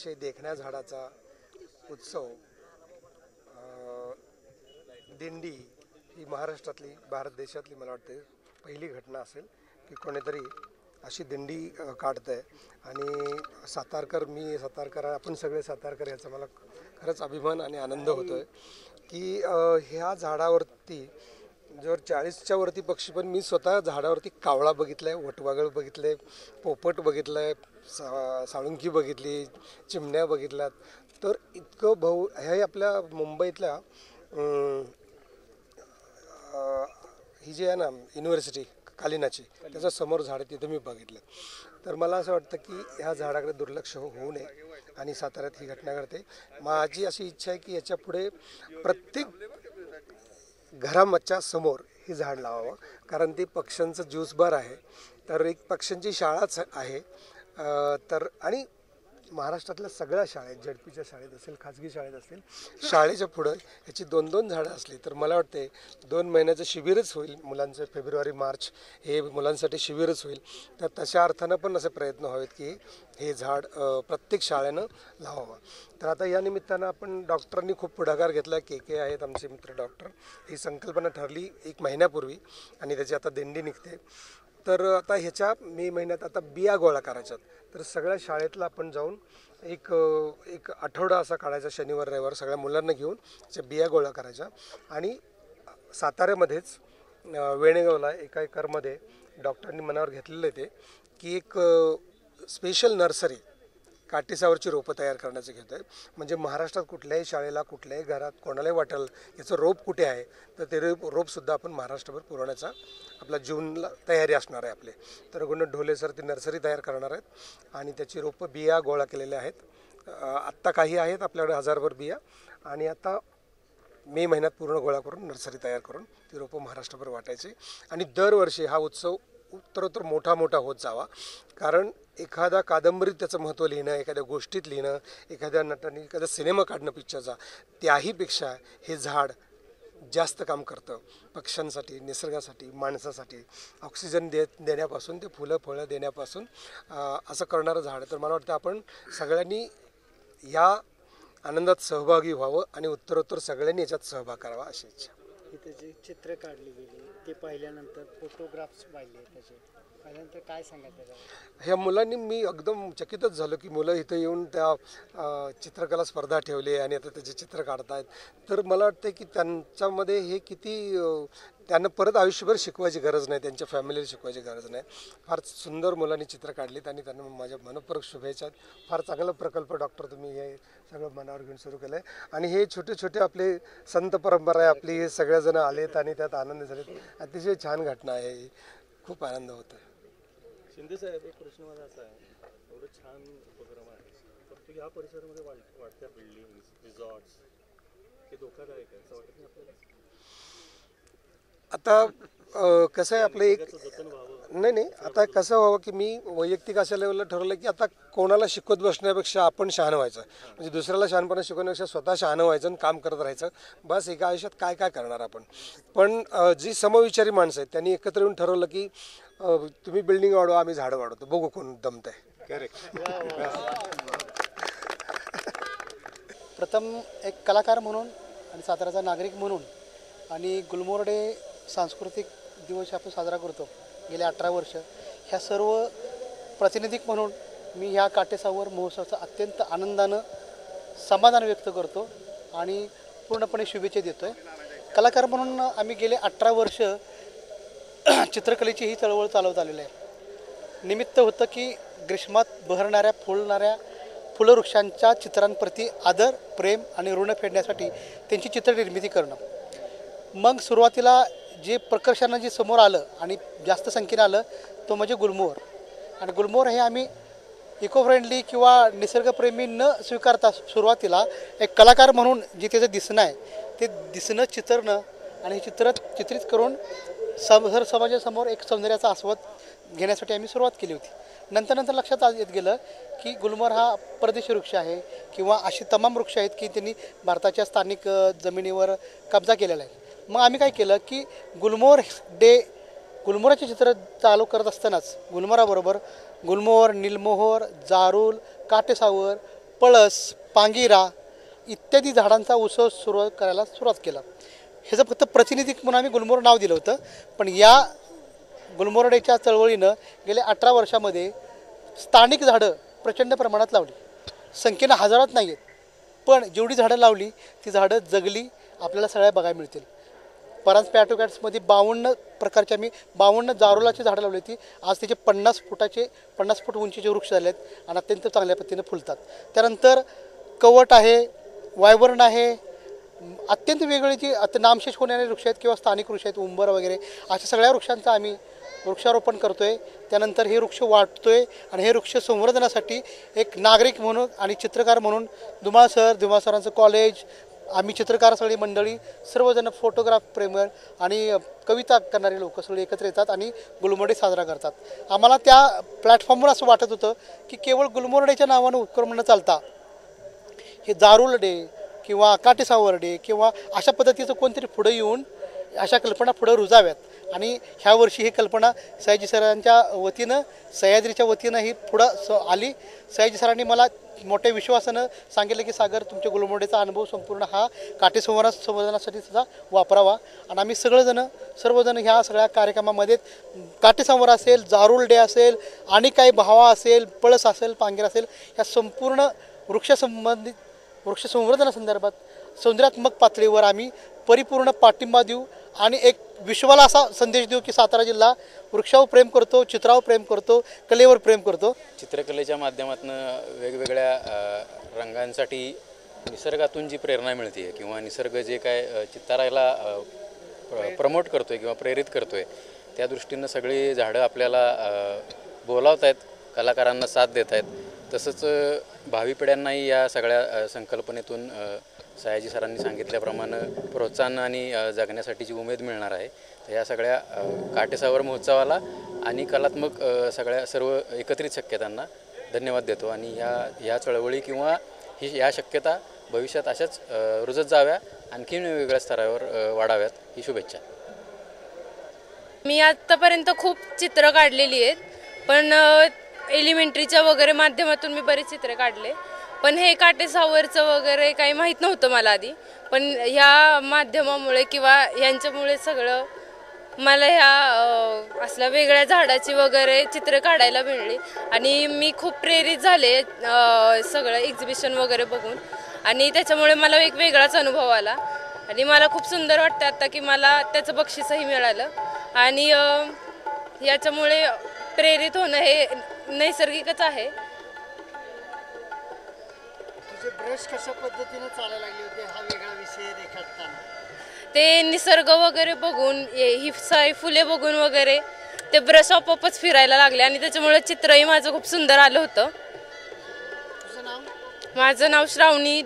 अतिशय देखण्या झाडाचा उत्सव दिंडी ही महाराष्ट्रातली भारत देशातली मला वाटते पहिली घटना असेल की कोणीतरी अशी दिंडी काढतं आहे आणि सातारकर मी सातारकर आपण सगळे सातारकर याचा मला खरंच अभिमान आणि आनंद होतो आहे की ह्या झाडावरती जर चाळीसच्या वरती पक्षी पण मी स्वतः झाडावरती कावळा बघितलाय वटवागळ बघितलंय पोपट बघितलंय सा साळुंकी बघितली चिमण्या बघितल्यात. तर इतकं भाऊ हे आपल्या मुंबईतल्या ही जी आहे ना युनिव्हर्सिटी कालिनाची त्याच्यासमोर झाड आहे, तिथं मी बघितलं तर मला असं वाटतं की ह्या झाडाकडे दुर्लक्ष हो, होऊ नये आणि साताऱ्यात ही घटना घडते. माझी अशी इच्छा आहे की याच्यापुढे प्रत्येक घरामच्या समोर हे झाड लावावं. कारण ते पक्ष्यांचं ज्यूस आहे. तर एक पक्ष्यांची शाळाच आहे. तर आणि महाराष्ट्रातल्या सगळ्या शाळेत झडपीच्या शाळेत असेल खाजगी शाळेत असेल शाळेच्या पुढं याची दोन दोन झाडं असली तर मला वाटते दोन महिन्याचं शिबिरच होईल मुलांचं फेब्रुवारी मार्च हे मुलांसाठी शिबिरच होईल. तर तशा अर्थानं पण असे प्रयत्न व्हावेत की हे झाड प्रत्येक शाळेनं लावावं. तर आता या निमित्तानं आपण डॉक्टरांनी खूप पुढाकार घेतला के के आहेत आमचे मित्र डॉक्टर. ही संकल्पना ठरली एक महिन्यापूर्वी आणि त्याची आता दिंडी निघते. तर आता ह्याच्या मे महिन्यात आता बिया गोळा करायच्यात तर सगळ्या शाळेतला आपण जाऊन एक एक आठवडा असा काढायचा शनिवार रविवार सगळ्या मुलांना घेऊन त्याच्या बिया गोळा करायच्या. आणि साताऱ्यामध्येच वेणेगावला एका एकरमध्ये डॉक्टरांनी मनावर घेतलेलं आहे ते की एक स्पेशल नर्सरी काटेसावरची रोपं तयार करण्याचं घेतो आहे म्हणजे महाराष्ट्रात कुठल्याही शाळेला कुठल्याही घरात कोणालाही वाटेल याचं रोप कुठे आहे? तर ते रोप रोपसुद्धा आपण महाराष्ट्रभर पुरवण्याचा आपला जूनला तयारी असणार आहे आपले. तर गुण ढोले सर ती नर्सरी तयार करणार आहेत आणि त्याची रोपं बिया गोळा केलेल्या आहेत. आत्ता काही आहेत आपल्याकडे हजारभर बिया आणि आता मे महिन्यात पूर्ण गोळा करून नर्सरी तयार करून ती रोपं महाराष्ट्रभर वाटायची. आणि दरवर्षी हा उत्सव उत्तरोत्तर मोठा मोठा होत जावा. कारण एखादा कादंबरीत त्याचं महत्त्व लिहिणं एखाद्या गोष्टीत लिहिणं एखाद्या नटाने एखादा सिनेमा काढणं पिक्चरचा त्याहीपेक्षा हे झाड जास्त काम करतं. पक्ष्यांसाठी निसर्गासाठी माणसासाठी. ऑक्सिजन दे देण्यापासून ते फुलं फळं देण्यापासून असं करणारं झाड. तर मला वाटतं आपण सगळ्यांनी या आनंदात सहभागी व्हावं आणि उत्तरोत्तर सगळ्यांनी याच्यात सहभाग करावा अशी इच्छा. इथे जी चित्र काढली गेली ते पाहिल्यानंतर फोटोग्राफ्स पाहिले त्याचे. पाहिल्यानंतर काय सांगाल त्याच्यावर? ह्या मुलांनी मी एकदम चकितच झालो की मुलं इथं येऊन त्या अ, चित्रकला स्पर्धा ठेवली आणि आता त्याचे चित्र काढतायत. तर मला वाटतं की त्यांच्यामध्ये हे किती अ, त्यांना परत आयुष्यभर शिकवायची गरज नाही त्यांच्या फॅमिलीला शिकवायची गरज नाही. फार सुंदर मुलांनी चित्र काढलीत आणि त्यांना माझ्या मनपूर्वक शुभेच्छा. फार चांगला प्रकल्प डॉक्टर तुम्ही हे सगळं मनावर घेऊन सुरू केलं आहे आणि हे छोटे छोटे आपले संत परंपरा आहे आपली हे सगळेजण आलेत आणि त्यात आनंद झालेत. अतिशय छान घटना आहे ही. खूप आनंद होतो आहे शिंदे साहेब एक प्रश्न माझा असा आहे. एवढं छान उपक्रम आहे. फक्त या परिसरामध्ये वाढत्या बिल्डिंग रिसॉर्ट्स हे धोकादायक आहे असं वाटत नाही आपल्याला? आता कसं आहे आपलं एक नाही नाही आता कसं व्हावं की मी वैयक्तिक अशा लेवलला ठरवलं की आता कोणाला शिकवत बसण्यापेक्षा आपण शहाणं व्हायचं. म्हणजे दुसऱ्याला शहाणपणा शिकवण्यापेक्षा स्वतः शहाणं व्हायचं आणि काम करत राहायचं. बस एका आयुष्यात काय काय करणार आपण? पण जी समविचारी माणसं आहेत त्यांनी एकत्र येऊन ठरवलं की तुम्ही बिल्डिंग वाढवा आम्ही झाडं वाढवतो. बघू कोण दमत आहे प्रथम एक कलाकार म्हणून आणि साताऱ्याचा नागरिक म्हणून आणि गुलमोर्डे सांस्कृतिक दिवस आपण साजरा करतो गेले अठरा वर्ष. ह्या सर्व प्रातिनिधिक म्हणून मी ह्या काटेसावर महोत्सवाचा अत्यंत आनंदानं समाधान व्यक्त करतो आणि पूर्णपणे शुभेच्छा देतो आहे कलाकार म्हणून आम्ही गेले अठरा वर्ष चित्रकलेची ही चळवळ चालवत आलेली आहे. निमित्त होतं की ग्रीष्मात बहरणाऱ्या फुलणाऱ्या फुलवृक्षांच्या चित्रांप्रती आदर प्रेम आणि ऋण फेडण्यासाठी त्यांची चित्रनिर्मिती करणं. मग सुरुवातीला जे प्रकर्षानं जे समोर आलं आणि जास्त संख्येनं आलं तो म्हणजे गुलमोहर. आणि गुलमोहर हे आम्ही इको फ्रेंडली किंवा निसर्गप्रेमी न स्वीकारता सुरुवातीला एक कलाकार म्हणून जे त्याचं दिसणं आहे ते दिसणं चित्रणं आणि हे चित्र चित्रित करून सम समाजासमोर एक सौंदर्याचा आस्वाद घेण्यासाठी आम्ही सुरुवात केली होती. नंतर नंतर लक्षात आज येत गेलं की गुलमोहर हा परदेशी वृक्ष आहे किंवा अशी तमाम वृक्ष आहेत की त्यांनी भारताच्या स्थानिक जमिनीवर कब्जा केलेला आहे. मग आम्ही काय केलं की गुलमोर डे गुलमोराचे चित्र चालू करत असतानाच गुलमोराबरोबर गुलमोहर निलमोहर जारूल काटेसावर पळस पांगिरा इत्यादी झाडांचा उत्सव सुरू करायला सुरुवात केला. ह्याचं फक्त प्रतिनिधिक म्हणून आम्ही गुलमोहर नाव दिलं होतं पण या गुलमोरडेच्या चळवळीनं गेल्या अठरा वर्षामध्ये स्थानिक झाडं प्रचंड प्रमाणात लावली. संख्येनं हजारात नाही आहेत पण जेवढी झाडं लावली ती झाडं जगली आपल्याला सगळ्या बघायला मिळतील. परांज पॅटोकॅट्समध्ये बावन्न प्रकारची आम्ही बावन्न जारोलाची झाडं लावली होती. आज त्याचे पन्नास फुटाचे पन्नास फूट उंचीचे वृक्ष झाले आहेत आणि अत्यंत चांगल्या पद्धतीने फुलतात. त्यानंतर कवट आहे वायवर्ण आहे अत्यंत वेगळी जी आता नामशेष होणारे वृक्ष आहेत किंवा स्थानिक वृक्ष आहेत उंबर वगैरे अशा सगळ्या वृक्षांचं आम्ही वृक्षारोपण करतो आहे त्यानंतर हे वृक्ष वाटतो आहे आणि हे वृक्ष संवर्धनासाठी एक नागरिक म्हणून आणि चित्रकार म्हणून धुमाळ सर धुमाळ सरांचं कॉलेज आम्ही चित्रकार सगळी मंडळी सर्वजण फोटोग्राफ प्रेमर आणि कविता करणारे लोक सगळे एकत्र येतात आणि गुलमोर्डे साजरा करतात. आम्हाला त्या प्लॅटफॉर्मवर असं वाटत होतं की केवळ गुलमोर्डेच्या नावानं उपक्रम न चालता हे दारुल डे किंवा काटेसावर डे किंवा अशा पद्धतीचं कोणतरी पुढं येऊन अशा कल्पना पुढं रुजाव्यात. आणि ह्या वर्षी ही कल्पना सयाजी सरांच्या वतीनं सह्याद्रीच्या वतीनं ही पुढं स आली. सयाजी सरांनी मला मोठ्या विश्वासानं सांगितलं की सागर तुमच्या गुलमोडेचा अनुभव संपूर्ण हा काटेसंवारा संवर्धनासाठी सुद्धा वापरावा. आणि आम्ही सगळेजणं सर्वजण ह्या सगळ्या कार्यक्रमामध्ये काटेसंवार असेल जारुलडे असेल आणि काही भावा असेल पळस असेल पांगेर असेल ह्या संपूर्ण वृक्षसंबंधित वृक्षसंवर्धनासंदर्भात सौंदर्यात्मक पातळीवर आम्ही परिपूर्ण पाठिंबा देऊ आणि एक विश्वाला असा संदेश देऊ की सातारा जिल्हा वृक्षावर प्रेम करतो चित्रावर प्रेम करतो कलेवर प्रेम करतो. चित्रकलेच्या माध्यमातून वेगवेगळ्या रंगांसाठी निसर्गातून जी प्रेरणा मिळते किंवा निसर्ग जे काय चित्तारायला प्रमोट करतोय किंवा प्रेरित करतोय त्या दृष्टीनं सगळी झाडं आपल्याला बोलावत आहेत कलाकारांना साथ देत आहेत तसंच भावी पिढ्यांनाही या सगळ्या संकल्पनेतून सयाजी सरांनी सांगितल्याप्रमाणे प्रोत्साहन आणि जगण्यासाठी जगण्यासाठीची उमेद मिळणार आहे तर या सगळ्या काटेसावर महोत्सवाला आणि कलात्मक सगळ्या सर्व एकत्रित शक्यतांना धन्यवाद देतो. आणि ह्या ह्या चळवळी किंवा ही ह्या शक्यता भविष्यात अशाच रुजत जाव्या आणखीन वेगवेगळ्या स्तरावर वाढाव्यात ही शुभेच्छा. मी आत्तापर्यंत खूप चित्र काढलेली आहेत पण एलिमेंटरीच्या वगैरे माध्यमातून मी बरेच चित्र काढले. पण हे काटेसावरचं वगैरे काही माहीत नव्हतं मला आधी. पण ह्या माध्यमामुळे किंवा यांच्यामुळे सगळं मला ह्या असल्या वेगळ्या झाडाची वगैरे चित्र काढायला मिळली. आणि मी खूप प्रेरित झाले सगळं एक्झिबिशन वगैरे बघून. आणि त्याच्यामुळे मला एक वेगळाच अनुभव आला. आणि मला खूप सुंदर वाटतं आता की मला त्याचं बक्षीसही मिळालं. आणि याच्यामुळे प्रेरित होणं हे नैसर्गिकच आहे. ब्रश कशा पद्धतीने चालायला लागले होते हा वेगळा विषय रेखाटताना. ते निसर्ग वगैरे बघून हे- सारी फुले बघून वगैरे ते ब्रश आपोआपच फिरायला लागले आणि त्याच्यामुळे चित्रही माझं खूप सुंदर आलं होतं. माझं नाव श्रावणी